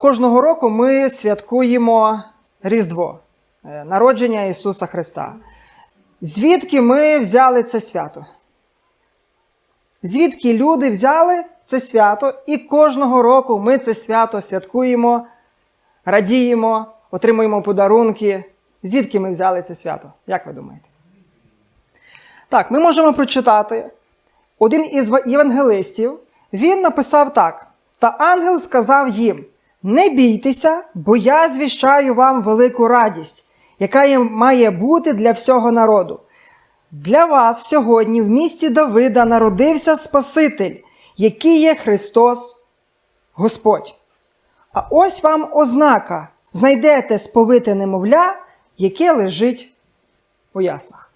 Кожного року ми святкуємо Різдво, е, народження Ісуса Христа. Звідки ми взяли це свято? Звідки люди взяли це свято, і кожного року ми це свято святкуємо, радіємо, отримуємо подарунки. Звідки ми взяли це свято? Як ви думаєте? Так, ми можемо прочитати один із євангелистів. Він написав так: Та ангел сказав їм: Не бійтеся, бо я звіщаю вам велику радість, яка має бути для всього народу. Для вас сьогодні в місті Давида народився Спаситель, який є Христос Господь. А ось вам ознака: знайдете сповите немовля, яке лежить у яслах.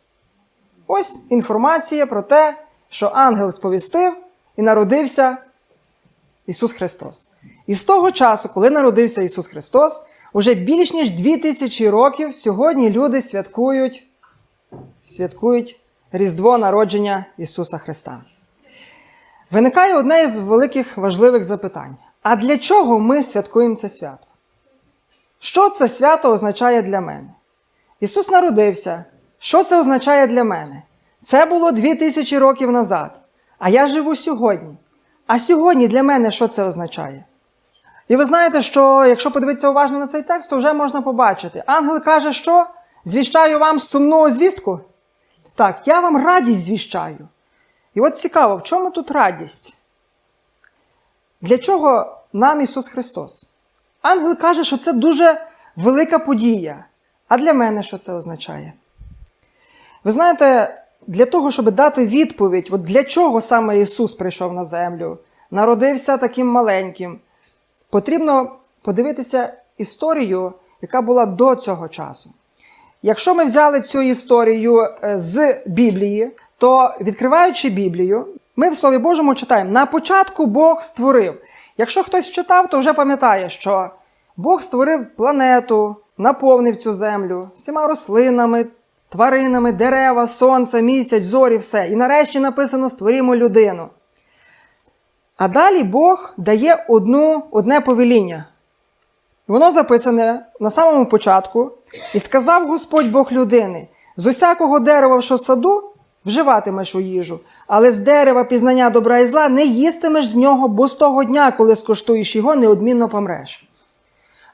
Ось інформація про те, що ангел сповістив і народився Ісус Христос. І з того часу, коли народився Ісус Христос, уже більш ніж 2000 років сьогодні люди святкують, святкують Різдво народження Ісуса Христа. Виникає одне із великих важливих запитань: а для чого ми святкуємо це свято? Що це свято означає для мене? Ісус народився. Що це означає для мене? Це було 2000 років назад, а я живу сьогодні. А сьогодні для мене що це означає? І ви знаєте, що якщо подивитися уважно на цей текст, то вже можна побачити. Ангел каже, що звіщаю вам сумну звістку. Так, я вам радість звіщаю. І от цікаво, в чому тут радість? Для чого нам Ісус Христос? Ангел каже, що це дуже велика подія. А для мене що це означає? Ви знаєте, для того, щоб дати відповідь, от для чого саме Ісус прийшов на землю, народився таким маленьким, потрібно подивитися історію, яка була до цього часу. Якщо ми взяли цю історію е, з Біблії, то відкриваючи Біблію, ми в Слові Божому читаємо: на початку Бог створив. Якщо хтось читав, то вже пам'ятає, що Бог створив планету, наповнив цю землю всіма рослинами, тваринами, дерева, сонце, місяць, зорі, все. І нарешті написано створімо людину. А далі Бог дає одну, одне повеління. Воно записане на самому початку, і сказав Господь Бог людини: з усякого дерева, що в саду, вживатимеш у їжу, але з дерева пізнання добра і зла не їстимеш з нього, бо з того дня, коли скуштуєш його, неодмінно помреш.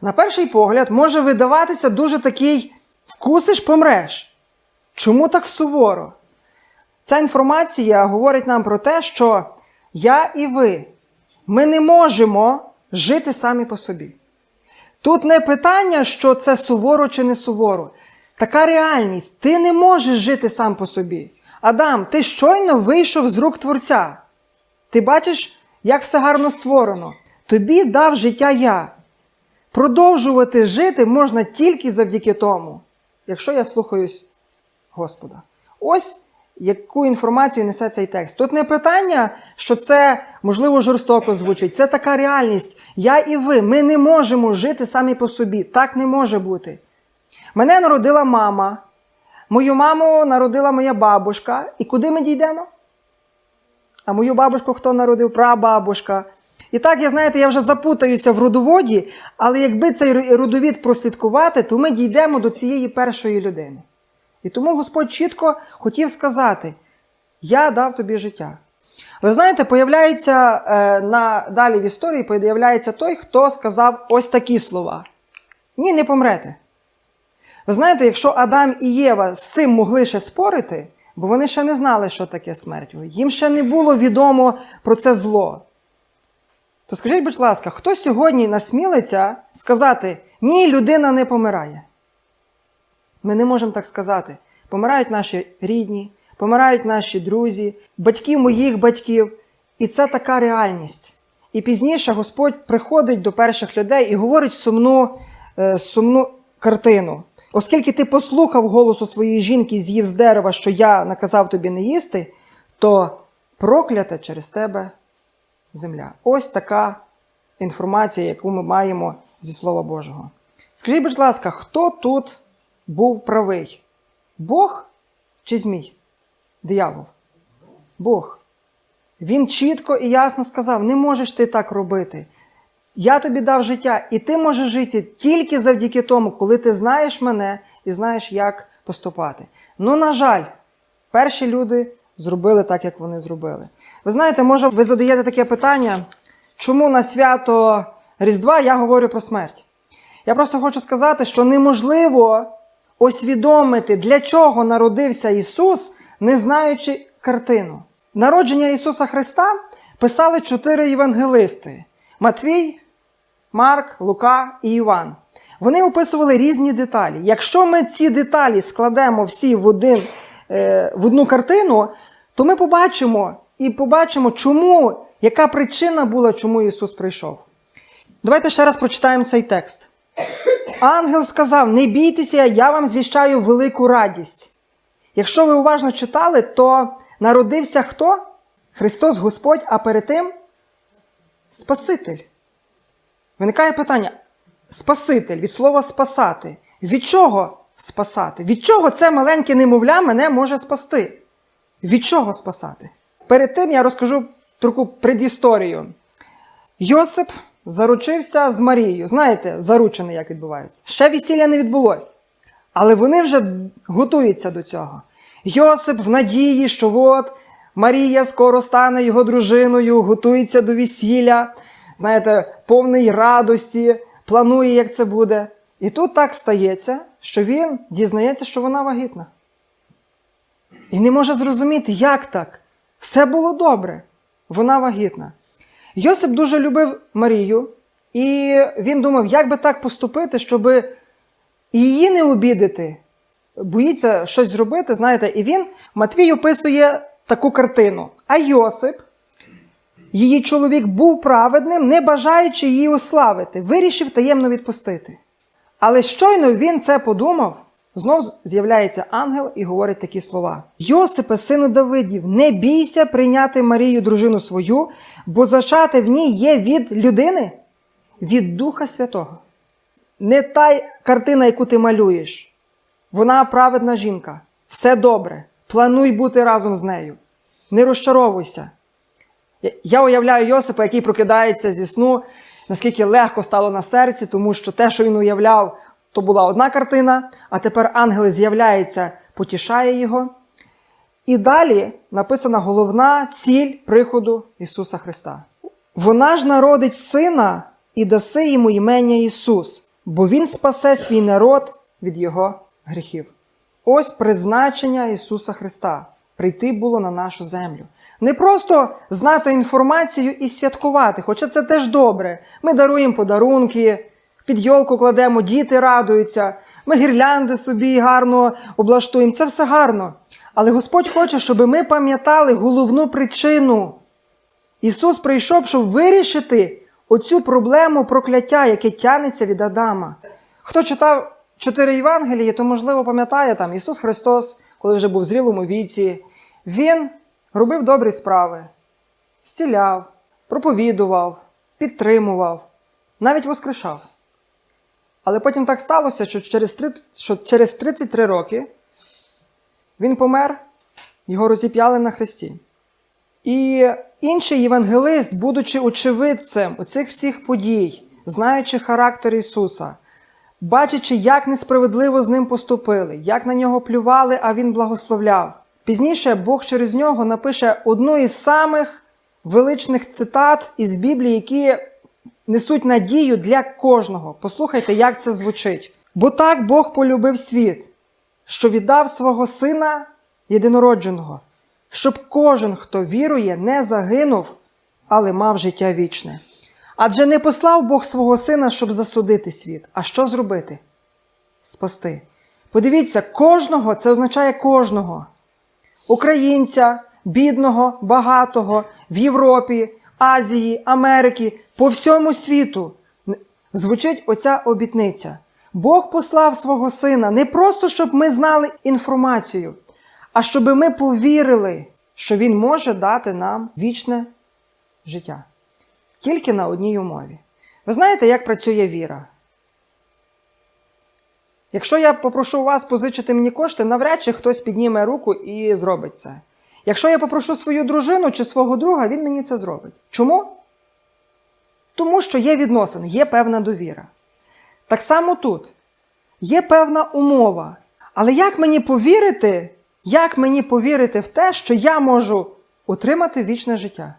На перший погляд може видаватися дуже такий вкусиш, помреш. Чому так суворо? Ця інформація говорить нам про те, що я і ви, ми не можемо жити самі по собі. Тут не питання, що це суворо чи не суворо. Така реальність. Ти не можеш жити сам по собі. Адам, ти щойно вийшов з рук Творця. Ти бачиш, як все гарно створено. Тобі дав життя я. Продовжувати жити можна тільки завдяки тому, якщо я слухаюсь Господа. Ось яку інформацію несе цей текст. Тут не питання, що це можливо жорстоко звучить. Це така реальність. Я і ви. Ми не можемо жити самі по собі. Так не може бути. Мене народила мама. Мою маму народила моя бабушка. І куди ми дійдемо? А мою бабушку хто народив? Прабабушка. І так, я знаєте, я вже запутаюся в родоводі, але якби цей родовід прослідкувати, то ми дійдемо до цієї першої людини. І тому Господь чітко хотів сказати: Я дав тобі життя. Але знаєте, появляється е, на, далі в історії появляється той, хто сказав ось такі слова: Ні, не помрете. Ви знаєте, якщо Адам і Єва з цим могли ще спорити, бо вони ще не знали, що таке смерть, їм ще не було відомо про це зло. То скажіть, будь ласка, хто сьогодні насмілиться сказати, ні, людина не помирає? Ми не можемо так сказати. Помирають наші рідні, помирають наші друзі, батьки моїх батьків. І це така реальність. І пізніше Господь приходить до перших людей і говорить сумну, е, сумну картину. Оскільки ти послухав голосу своєї жінки з'їв з дерева, що я наказав тобі не їсти, то проклята через тебе земля. Ось така інформація, яку ми маємо зі Слова Божого. Скажіть, будь ласка, хто тут був правий? Бог чи Змій? Диявол? Бог. Він чітко і ясно сказав: не можеш ти так робити. я тобі дав життя, і ти можеш жити тільки завдяки тому, коли ти знаєш мене і знаєш, як поступати. Ну, на жаль, перші люди зробили так, як вони зробили. Ви знаєте, може, ви задаєте таке питання, чому на свято Різдва я говорю про смерть? Я просто хочу сказати, що неможливо освідомити, для чого народився Ісус, не знаючи картину. Народження Ісуса Христа писали чотири євангелисти: Матвій, Марк, Лука і Іван. Вони описували різні деталі. Якщо ми ці деталі складемо всі в, один, е, в одну картину, то ми побачимо і побачимо, чому, яка причина була, чому Ісус прийшов. Давайте ще раз прочитаємо цей текст. Ангел сказав: Не бійтеся, я вам звіщаю велику радість. Якщо ви уважно читали, то народився хто? Христос Господь, а перед тим Спаситель. Виникає питання: Спаситель від слова спасати. Від чого спасати? Від чого це маленьке немовля мене може спасти? Від чого спасати? Перед тим я розкажу таку предісторію. Йосип заручився з Марією. Знаєте, заручений, як відбувається. Ще весілля не відбулось. Але вони вже готуються до цього. Йосип в надії, що от Марія скоро стане його дружиною, готується до весілля, знаєте, повний радості, планує, як це буде. І тут так стається, що він дізнається, що вона вагітна. І не може зрозуміти, як так. Все було добре. Вона вагітна. Йосип дуже любив Марію, і він думав, як би так поступити, щоб її не обідати. Боїться щось зробити, знаєте, і він Матвій описує таку картину. А Йосип, її чоловік, був праведним, не бажаючи її ославити, вирішив таємно відпустити. Але щойно він це подумав, знов з'являється ангел і говорить такі слова: Йосипе, сину Давидів, не бійся прийняти Марію, дружину свою, бо зачати в ній є від людини, від Духа Святого. Не та картина, яку ти малюєш. Вона праведна жінка, все добре. Плануй бути разом з нею. Не розчаровуйся. Я уявляю Йосипа, який прокидається зі сну, наскільки легко стало на серці, тому що те, що він уявляв, то була одна картина, а тепер ангел з'являється, потішає його. І далі написана головна ціль приходу Ісуса Христа. Вона ж народить сина і даси йому імення Ісус, бо Він спасе свій народ від Його гріхів. Ось призначення Ісуса Христа прийти було на нашу землю. Не просто знати інформацію і святкувати, хоча це теж добре. Ми даруємо подарунки, під йолку кладемо, діти радуються, ми гірлянди собі гарно облаштуємо. Це все гарно. Але Господь хоче, щоб ми пам'ятали головну причину. Ісус прийшов, щоб вирішити оцю проблему прокляття, яке тянеться від Адама. Хто читав чотири Євангелії, то, можливо, пам'ятає там Ісус Христос, коли вже був в зрілому віці, Він робив добрі справи, зціляв, проповідував, підтримував, навіть воскрешав. Але потім так сталося, що через, три, що через 33 роки він помер, його розіп'яли на хресті. І інший євангелист, будучи очевидцем оцих всіх подій, знаючи характер Ісуса, бачачи, як несправедливо з ним поступили, як на нього плювали, а він благословляв. Пізніше Бог через нього напише одну із самих величних цитат із Біблії, які несуть надію для кожного. Послухайте, як це звучить. Бо так Бог полюбив світ, що віддав свого Сина єдинородженого, щоб кожен, хто вірує, не загинув, але мав життя вічне. Адже не послав Бог свого Сина, щоб засудити світ. А що зробити? Спасти. Подивіться, кожного це означає кожного. Українця, бідного, багатого, в Європі, Азії, Америки, по всьому світу звучить оця обітниця. Бог послав свого сина не просто, щоб ми знали інформацію, а щоб ми повірили, що Він може дати нам вічне життя. Тільки на одній умові. Ви знаєте, як працює віра? Якщо я попрошу вас позичити мені кошти, навряд чи хтось підніме руку і зробить це. Якщо я попрошу свою дружину чи свого друга, він мені це зробить. Чому? Тому що є відносини, є певна довіра. Так само тут є певна умова. Але як мені повірити, як мені повірити в те, що я можу отримати вічне життя?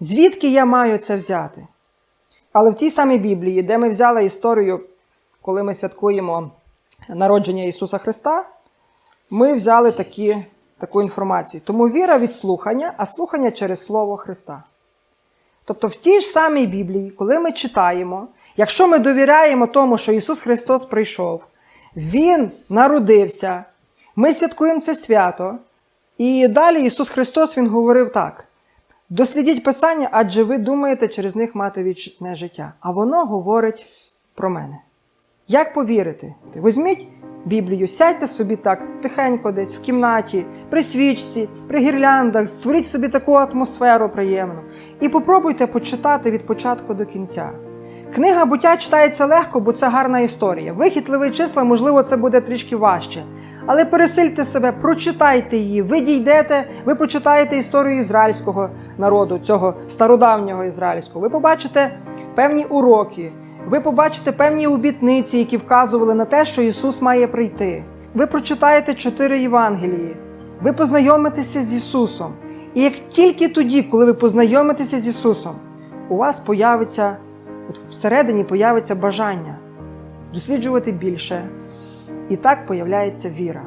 Звідки я маю це взяти? Але в тій самій Біблії, де ми взяли історію, коли ми святкуємо народження Ісуса Христа, ми взяли такі, таку інформацію. Тому віра від слухання, а слухання через Слово Христа. Тобто в тій ж самій Біблії, коли ми читаємо, якщо ми довіряємо тому, що Ісус Христос прийшов, Він народився, ми святкуємо це свято, і далі Ісус Христос Він говорив так: дослідіть Писання, адже ви думаєте через них мати вічне життя. А воно говорить про мене. Як повірити? Візьміть Біблію, сядьте собі так тихенько десь в кімнаті, при свічці, при гірляндах, створіть собі таку атмосферу приємну і попробуйте почитати від початку до кінця. Книга буття читається легко, бо це гарна історія. Вихідливі числа, можливо, це буде трішки важче. Але пересильте себе, прочитайте її, ви дійдете, ви почитаєте історію ізраїльського народу, цього стародавнього ізраїльського. Ви побачите певні уроки, ви побачите певні обітниці, які вказували на те, що Ісус має прийти. Ви прочитаєте чотири Євангелії, ви познайомитеся з Ісусом. І як тільки тоді, коли ви познайомитеся з Ісусом, у вас появиться, от всередині появиться бажання досліджувати більше. І так появляється віра.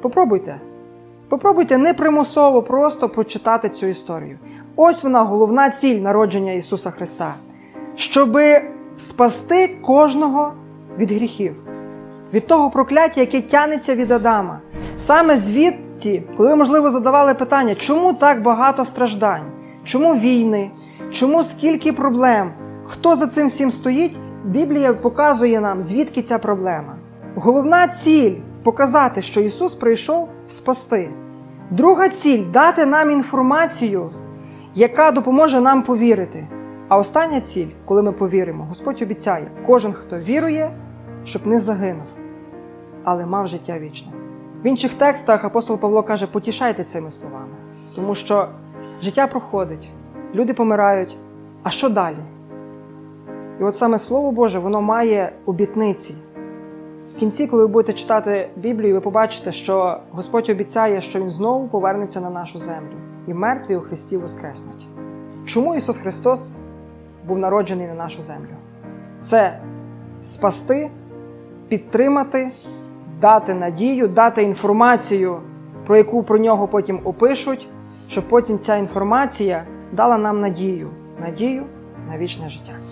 Попробуйте. Попробуйте непримусово просто прочитати цю історію. Ось вона головна ціль народження Ісуса Христа, щоби спасти кожного від гріхів, від того прокляття, яке тянеться від Адама. Саме звідти, коли ви, можливо, задавали питання, чому так багато страждань, чому війни, чому скільки проблем, хто за цим всім стоїть, Біблія показує нам, звідки ця проблема. Головна ціль показати, що Ісус прийшов спасти. Друга ціль дати нам інформацію, яка допоможе нам повірити. А остання ціль, коли ми повіримо, Господь обіцяє, кожен, хто вірує, щоб не загинув, але мав життя вічне. В інших текстах апостол Павло каже: потішайте цими словами, тому що життя проходить, люди помирають. А що далі? І от саме Слово Боже, воно має обітниці. В кінці, коли ви будете читати Біблію, ви побачите, що Господь обіцяє, що Він знову повернеться на нашу землю, і мертві у Христі воскреснуть. Чому Ісус Христос був народжений на нашу землю? Це спасти, підтримати, дати надію, дати інформацію, про яку про нього потім опишуть, щоб потім ця інформація дала нам надію, надію на вічне життя.